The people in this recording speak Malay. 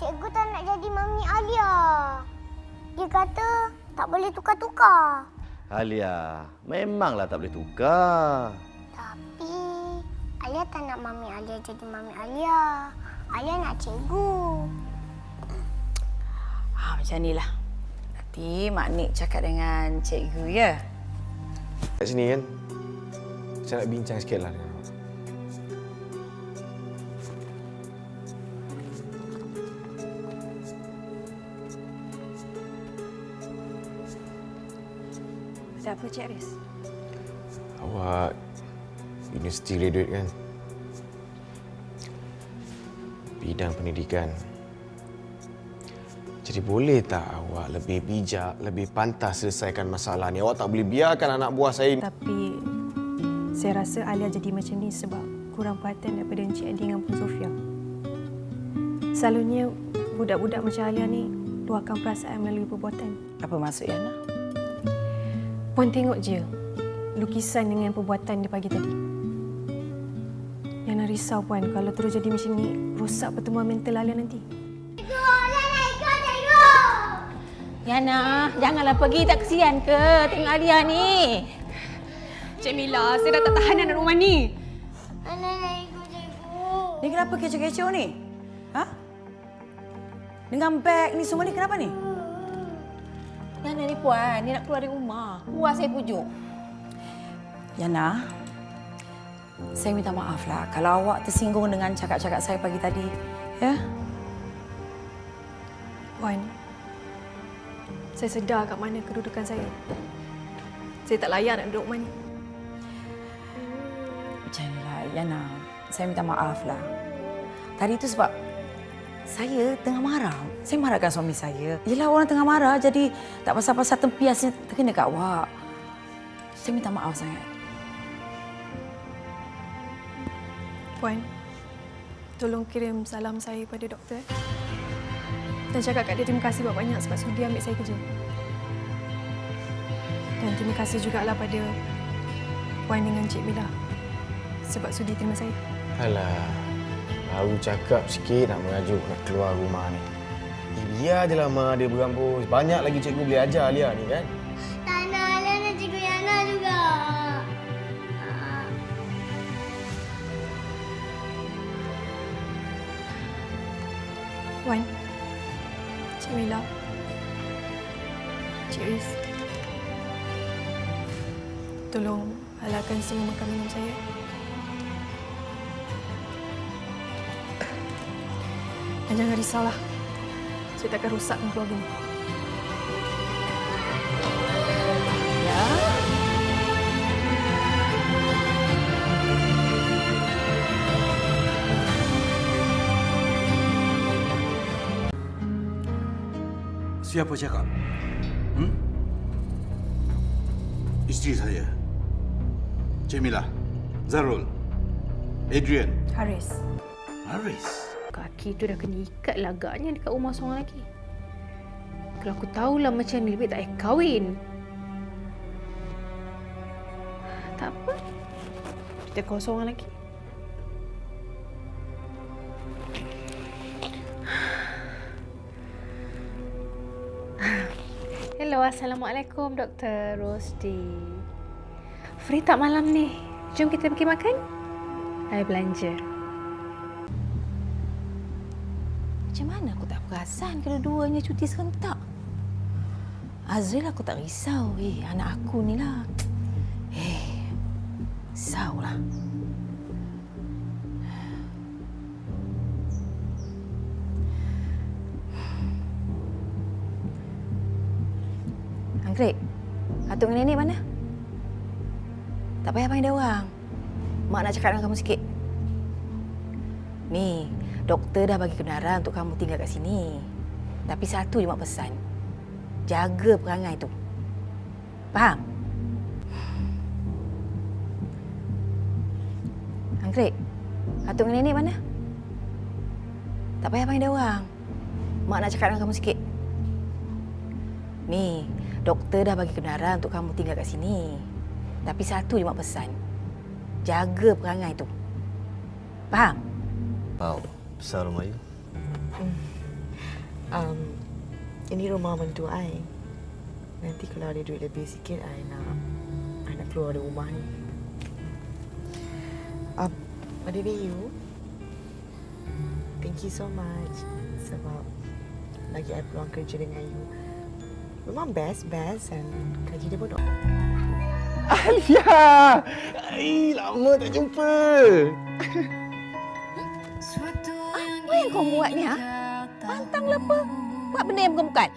Cikgu tak nak jadi Mami Alia. Dia kata tak boleh tukar-tukar. Alia, memanglah tak boleh tukar. Tapi Alia tak nak Mami Alia jadi Mami Alia. Alia nak cikgu. Ha, macam ni lah. Nanti Mak Nik cakap dengan cikgu ya. Kat sini kan, saya nak bincang sikit lah dengan Ada apa Cik Aris? Awak university graduate kan? Bidang pendidikan. Jadi boleh tak awak lebih bijak, lebih pantas selesaikan masalah ni? Awak tak boleh biarkan anak buah saya ni. Tapi saya rasa Alia jadi macam ni sebab kurang perhatian daripada Encik Adi dengan Pun Sofia. Selalunya budak-budak macam Alia ni luahkan perasaan melalui perbuatan. Apa maksud Yana? Puan tengok je lukisan dengan perbuatan dia pagi tadi. Yana risau Puan kalau terus jadi macam ni rosak pertumbuhan mental Alia nanti. Yana, janganlah pergi tak kesian ke tengok Alia ni. Cik Mila, saya dah tak tahan nak rumah ni. Anak nak ikut cikgu. Ni kenapa kecoh-kecoh ni? Ha? Dengan beg ni semua ni kenapa ni? Yana ni puan, dia nak keluar dari rumah. Puas saya pujuk. Yana, saya minta maaf lah kalau awak tersinggung dengan cakap-cakap saya pagi tadi. Ya? Puan, saya sedar kat mana kedudukan saya. Saya tak layak nak duduk rumah ni. Macam ni lah, Yana. Saya minta maaf lah. Tadi tu sebab saya tengah marah. Saya marahkan suami saya. Yelah orang tengah marah jadi tak pasal-pasal tempiasnya terkena kat awak. Saya minta maaf sangat. Puan, tolong kirim salam saya pada doktor. Dan cakap kat dia terima kasih banyak sebab sudi ambil saya kerja. Dan terima kasih jugalah pada Puan dengan Cik Bila sebab sudi terima saya. Alah, baru cakap sikit nak mengajuk nak keluar rumah ni. Eh, biar je lah Ma dia berambus. Banyak lagi cikgu boleh ajar Alia ni kan. Tak nak Alia nak cikgu Yana juga. Puan, Cik Mila, Cik Riz, tolong halalkan semua makan minum saya. Dan jangan risaulah. Saya takkan rosakkan keluarga ni. Ya? Siapa cakap? Hmm? Isteri saya. Cemilah. Zarul. Adrian. Haris, Haris. Kaki tu dah kena ikat lah agaknya dekat rumah seorang lagi. Kalau aku tahulah macam ni, lebih tak payah kahwin. Tak apa. Kita kau seorang lagi. Hello, Assalamualaikum Dr. Rosdi. Free tak malam ni? Jom kita pergi makan? I belanja. Macam mana aku tak perasan kedua-duanya cuti serentak? Azril aku tak risau. Eh, anak aku ni lah. Eh, risaulah. Anggrek, atuk dengan nenek mana? Tak payah panggil dia orang. Mak nak cakap dengan kamu sikit. Ni, doktor dah bagi kebenaran untuk kamu tinggal kat sini. Tapi satu je mak pesan. Jaga perangai tu. Faham? Anggrek, atuk dengan nenek mana? Tak payah panggil dia orang. Mak nak cakap dengan kamu sikit. Ni, doktor dah bagi kebenaran untuk kamu tinggal kat sini. Tapi satu je mak pesan. Jaga perangai tu. Faham? Wow, besar rumah you. ini rumah mentua I. Nanti kalau ada duit lebih sikit, I nak, I nak keluar dari rumah ni. Um, Pada Bayu, thank you so much sebab lagi I peluang kerja dengan you. Memang best, best and gaji dia pun Alia! Ai, lama tak jumpa. Yang kau buat ni, ha? Pantang apa? Buat benda yang bukan-bukan.